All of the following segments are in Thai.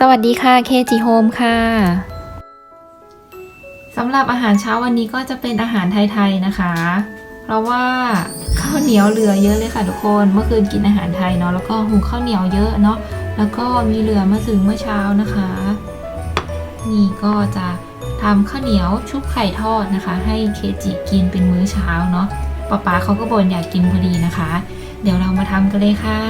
สวัสดีค่ะเคจิโฮมค่ะสำหรับอาหารเช้าวันนี้ก็จะเป็นอาหารไทยๆนะคะ เพราะว่าข้าวเหนียวเหลือเยอะเลยค่ะทุกคนเมื่อคืนกินอาหารไทยเนาะแล้วก็หุงข้าวเหนียวเยอะเนาะแล้วก็มีเหลือมาถึงเมื่อเช้านะคะ นี่ก็จะทำข้าวเหนียวชุบไข่ทอดนะคะ ให้เคจิกินเป็นมื้อเช้าเนาะป๊าป๊าเขาก็บ่นอยากกินพอดีนะคะ เดี๋ยวเรามาทำกันเลยค่ะ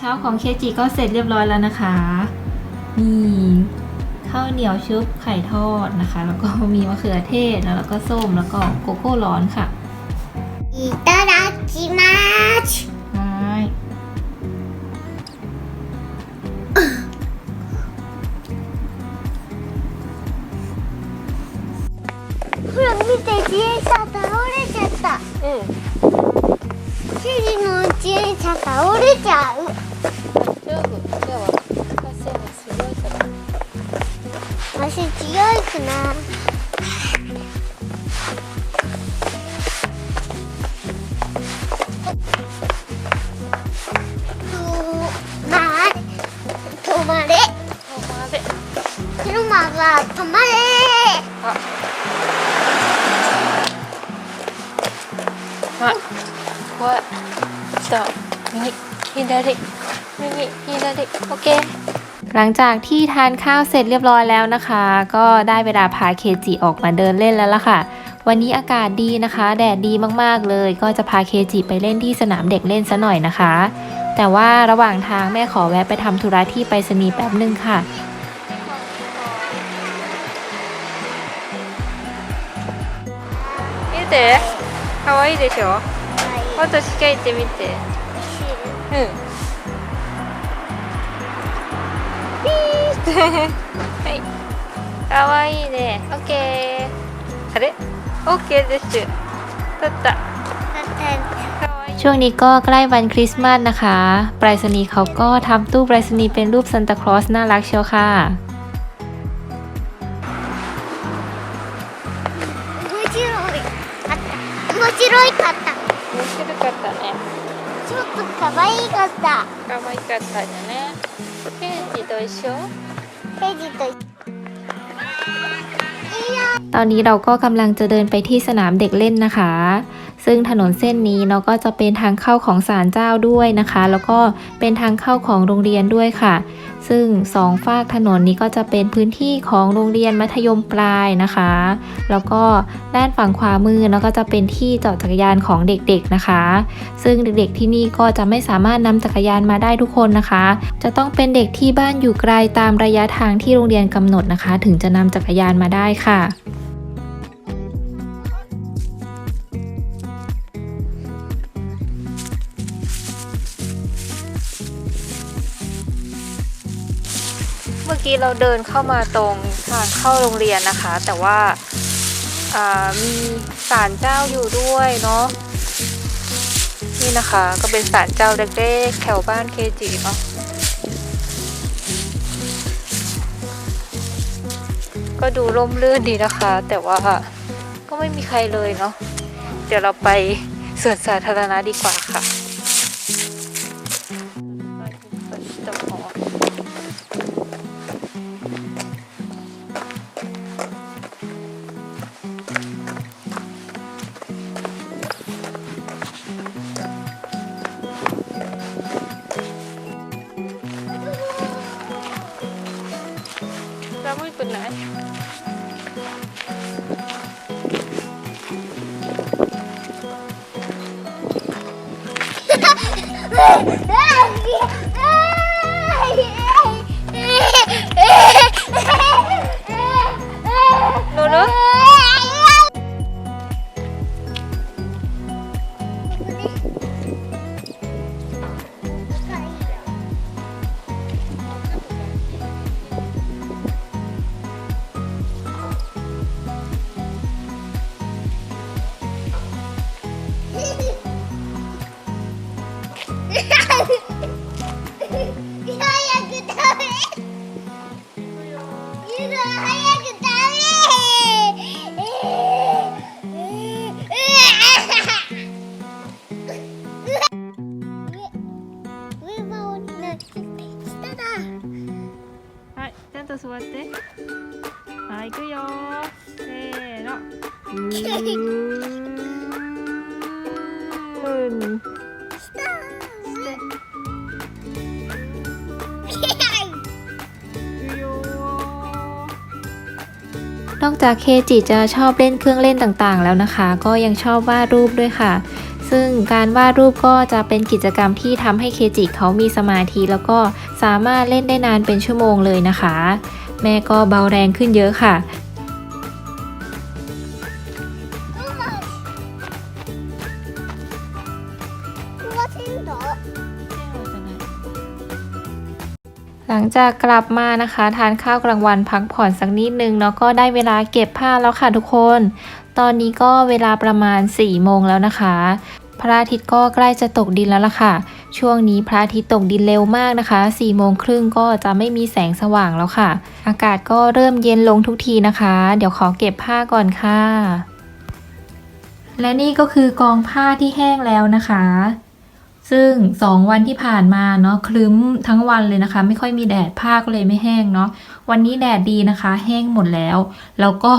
เช้าของเคจิก็เสร็จเรียบร้อยแล้วนะคะ นี่ข้าวเหนียวชุบไข่ทอดนะคะ แล้วก็มีมะเขือเทศแล้วก็ส้มแล้วก็โกโก้ร้อนค่ะ いただきます。 ใช่ ほら見て自転車倒れちゃった。うん。主人の自転車倒れちゃう。 強いくな。止まれ。止まれ。おまで。車が止まれ。あ。あ。怖い。来た。右。左。右。左。オッケー。 หลังจากที่ทานข้าวเสร็จเรียบร้อยแล้วนะคะ ก็ได้เวลาพาเคจิออกมาเดินเล่นแล้วล่ะค่ะ วันนี้อากาศดีนะคะ แดดดีมากๆเลย ก็จะพาเคจิไปเล่นที่สนามเด็กเล่นซะหน่อยนะคะ แต่ว่าระหว่างทางแม่ขอแวะไปทำธุระที่ไปรษณีย์แป๊บนึงค่ะ 見て。可愛いでしょ。私が行ってみて。うん。 はい。可愛いね。オッケー。あれ。オッケーです。取った。可愛い。 ช่วงนี้ก็ใกล้วันคริสต์มาสนะคะ ไปรษณีย์เขาก็ทำตู้ไปรษณีย์เป็นรูปซันตาคลอสน่ารักเชียวค่ะ 面白いかった。面白いかった。面白かったね。ちょっと可愛かった。可愛かったじゃね。 ตตอนนี้เราก็กำลังจะเดินไปที่สนามเด็กเล่นนะคะ ซึ่งถนนเส้นนี้เนาะก็จะเป็นทางเข้าของศาลเจ้าด้วยนะคะ แล้วก็เป็นทางเข้าของโรงเรียนด้วยค่ะ ซึ่งสองฝากถนนนี้ก็จะเป็นพื้นที่ของโรงเรียนมัธยมปลายนะคะ แล้วก็ด้านฝั่งขวามือเนาะก็จะเป็นที่จอดจักรยานของเด็กๆนะคะ ซึ่งเด็กๆที่นี่ก็จะไม่สามารถนำจักรยานมาได้ทุกคนนะคะ จะต้องเป็นเด็กที่บ้านอยู่ไกลตามระยะทางที่โรงเรียนกำหนดนะคะ ถึงจะนำจักรยานมาได้ค่ะ อกี้เราเดินเข้ามาตรงทางเข้าโรงเรียนนะคะ แต่ว่าามีศาลเจ้าอยู่ด้วยเนาะนี่นะคะก็เป็นศาลเจ้าเล็กๆแถวบ้านเคจิเนาะก็ดูร่มรื่นดีนะคะ แต่ว่าก็ไม่มีใครเลยเนาะเดี๋ยวเราไปสวนสาธารณะดีกว่าค่ะ kamu ikut naik 座ってはい行くよせーのうんนอกจากเคจิจะชอบเล่นเครื่องเล่นต่างๆ แล้วนะคะ ก็ยังชอบวาดรูปด้วยค่ะ ซึ่งการวาดรูปก็จะเป็นกิจกรรมที่ทำให้เคจิเขามีสมาธิ แล้วก็สามารถเล่นได้นานเป็นชั่วโมงเลยนะคะ แม่ก็เบาแรงขึ้นเยอะค่ะหลังจากกลับมานะคะทานข้าวกลางวันพักผ่อนสักนิดนึงเนาะก็ได้เวลาเก็บผ้าแล้วค่ะทุกคน ตอนนี้ก็เวลาประมาณ4โมงแล้วนะคะ พระอาทิตย์ก็ใกล้จะตกดินแล้วล่ะค่ะ ช่วงนี้พระอาทิตย์ตกดินเร็วมากนะคะ4ี่โมงครึ่งก็จะไม่มีแสงสว่างแล้วค่ะ อากาศก็เริ่มเย็นลงทุกทีนะคะ เดี๋ยวขอเก็บผ้าก่อนค่ะ และนี่ก็คือกองผ้าที่แห้งแล้วนะคะ ซึ่ง 2 วันที่ผ่านมาเนาะคลึ้มทั้งวันเลยนะคะ ไม่ค่อยมีแดดผ้าก็เลยไม่แห้งเนาะวันนี้แดดดีนะคะ แห้งหมดแล้ว แล้วก็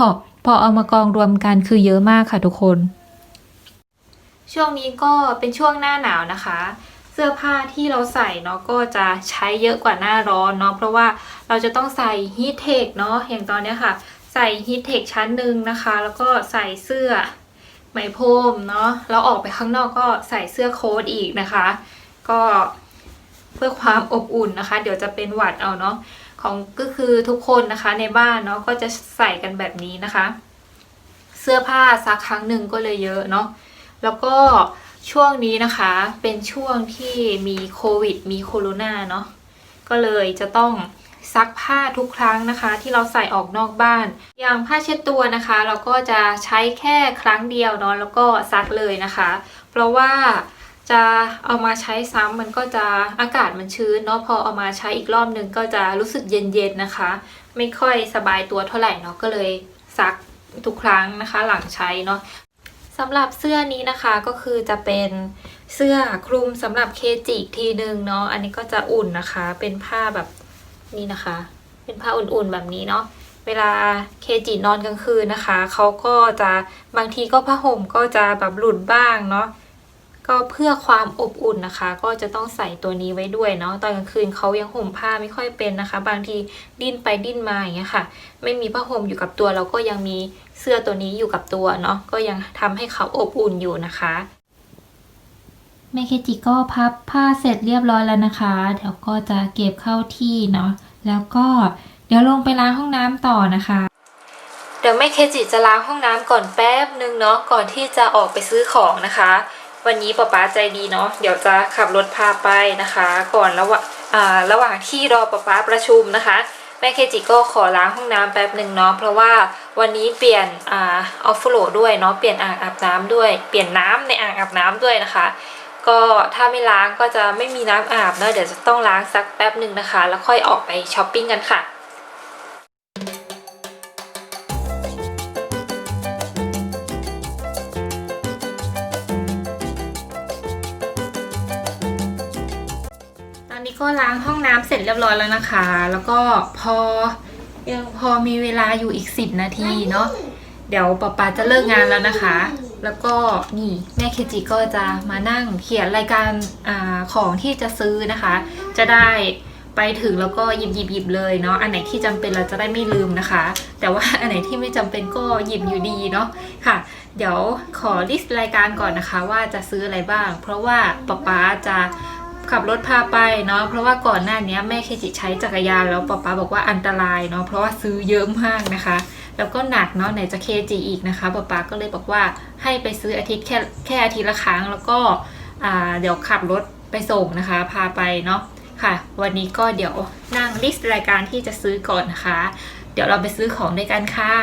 พอเอามากองรวมกันคือเยอะมากค่ะทุกคน ช่วงนี้ก็เป็นช่วงหน้าหนาวนะคะ เสื้อผ้าที่เราใส่เนาะก็จะใช้เยอะกว่าหน้าร้อนเนาะเพราะว่าเราจะต้องใส่ฮีทเทคเนาะอย่างตอนนี้ค่ะ ใส่ฮีทเทคชั้นหนึ่งนะคะ แล้วก็ใส่เสื้อไหมพรมเนาะแล้วออกไปข้างนอกก็ใส่เสื้อโค้ทอีกนะคะ ก็เพื่อความอบอุ่นนะคะ เดี๋ยวจะเป็นหวัดเอาเนาะของก็คือทุกคนนะคะในบ้านเนาะก็จะใส่กันแบบนี้นะคะ เสื้อผ้าซักครั้งหนึ่งก็เลยเยอะเนาะ แล้วก็ช่วงนี้นะคะเป็นช่วงที่มีโควิด มีโคโรนาเนาะก็เลยจะต้องซักผ้าทุกครั้งนะคะ ที่เราใส่ออกนอกบ้าน อย่างผ้าเช็ดตัวนะคะ เราก็จะใช้แค่ครั้งเดียวเนาะแล้วก็ซักเลยนะคะ เพราะว่าจะเอามาใช้ซ้ำมันก็จะอากาศมันชื้นเนาะพอเอามาใช้อีกรอบนึงก็จะรู้สึกเย็นๆนะคะ ไม่ค่อยสบายตัวเท่าไหร่เนาะก็เลยซักทุกครั้งนะคะ หลังใช้เนาะ สำหรับเสื้อนี้นะคะก็คือจะเป็นเสื้อคลุมสำหรับเคจิอีกทีนึงเนาะอันนี้ก็จะอุ่นนะคะ เป็นผ้าแบบนี่นะคะ เป็นผ้าอุ่นๆแบบนี้เนาะเวลาเคจินอนกลางคืนนะคะเขาก็จะบางทีก็ผ้าห่มก็จะแบบหลุดบ้างเนาะ ก็เพื่อความอบอุ่นนะคะ ก็จะต้องใส่ตัวนี้ไว้ด้วยเนาะตอนกลางคืนเขายังห่มผ้าไม่ค่อยเป็นนะคะ บางทีดิ้นไปดิ้นมาอย่างเงี้ยค่ะ ไม่มีผ้าห่มอยู่กับตัวเราก็ยังมีเสื้อตัวนี้อยู่กับตัวเนาะก็ยังทำให้เขาอบอุ่นอยู่นะคะแม่เคจิก็พับผ้าเสร็จเรียบร้อยแล้วนะคะเดี๋ยวก็จะเก็บเข้าที่เนาะแล้วก็เดี๋ยวลงไปล้างห้องน้ำต่อนะคะเดี๋ยวแม่เคจิจะล้างห้องน้ำก่อนแป๊บนึงเนาะก่อนที่จะออกไปซื้อของนะคะ วันนี้ป๊าป๊าใจดีเนาะเดี๋ยวจะขับรถพาไปนะคะ ก่อนระหว่างระหว่างที่รอป๊าป๊าประชุมนะคะแม่เคจิก็ขอล้างห้องน้ำแป๊บหนึ่งเนาะเพราะว่าวันนี้เปลี่ยนออฟโฟลด้วยเนาะเปลี่ยนอ่างอาบน้ำด้วย เปลี่ยนน้ำในอ่างอาบน้ำด้วยนะคะ ก็ถ้าไม่ล้างก็จะไม่มีน้ำอาบเนาะเดี๋ยวจะต้องล้างสักแป๊บหนึ่งนะคะ แล้วค่อยออกไปช้อปปิ้งกันค่ะ อนนี้ก็ล้างห้องน้ำเสร็จเรียบร้อยแล้วนะคะ แล้วก็พอยังพอมีเวลาอยู่อีก10นาทีเนาะ เดี๋ยวป๊าป๊าจะเลิกงานแล้วนะคะ แล้วก็นี่แม่เคจิก็จะมานั่งเขียนรายการอาของที่จะซื้อนะคะ จะได้ไปถึงแล้วก็หยิบหยิบหยิบเลยเนาะ อันไหนที่จำเป็นเราจะได้ไม่ลืมนะคะ แต่ว่าอันไหนที่ไม่จำเป็นก็หยิบอยู่ดีเนาะค่ะ เดี๋ยวขอลิสต์รายการก่อนนะคะ ว่าจะซื้ออะไรบ้าง เพราะว่าป๊าป๊าจะ ขับรถพาไปเนาะเพราะว่าก่อนหน้านี้แม่เคจิใช้จักรยานแล้วป๊าป๊าบอกว่าอันตรายเนาะเพราะว่าซื้อเยอะมากนะคะ แล้วก็หนักเนาะไหนจะเคจีอีกนะคะป๊าป๊าก็เลยบอกว่าให้ไปซื้ออาทิตย์แค่แค่อาทิตย์ละครั้งแล้วก็เดี๋ยวขับรถไปส่งนะคะ พาไปเนาะค่ะ วันนี้ก็เดี๋ยวนั่งลิสต์รายการที่จะซื้อก่อนนะคะ เดี๋ยวเราไปซื้อของด้วยกันค่ะ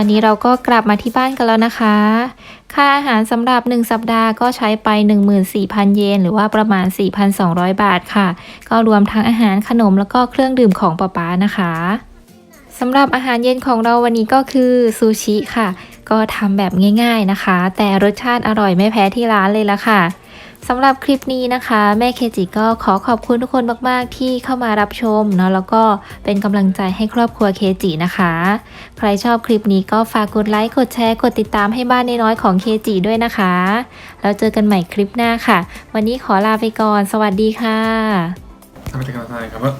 อนนี้เราก็กลับมาที่บ้านกันแล้วนะคะ ค่าอาหารสำหรับ 1 สัปดาห์ก็ใช้ไป 14,000 เยน หรือว่าประมาณ 4,200 บาทค่ะ ก็รวมทั้งอาหารขนมแล้วก็เครื่องดื่มของป๊าป๊านะคะสำหรับอาหารเย็นของเราวันนี้ก็คือซูชิค่ะ ก็ทำแบบง่าย ๆนะคะ แต่รสชาติอร่อยไม่แพ้ที่ร้านเลยละค่ะ สำหรับคลิปนี้นะคะ แม่เคจิก็ขอขอบคุณทุกคนมากๆที่เข้ามารับชมเนาะแล้วก็เป็นกำลังใจให้ครอบครัวเคจินะคะ ใครชอบคลิปนี้ก็ฝากกดไลค์กดแชร์กดติดตามให้บ้านน้อยๆของเคจิด้วยนะคะ แล้วเจอกันใหม่คลิปหน้าค่ะ วันนี้ขอลาไปก่อน สวัสดีค่ะ 食べてください。かぶ。か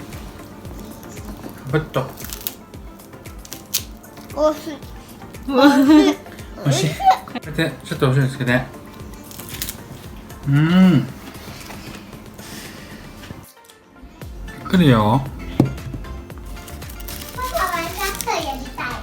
ぶっと。おす美味しい。こうやって、ちょっとお醤油つけて。うーん。来るよ。パパ 嗯，快点咬。侧大？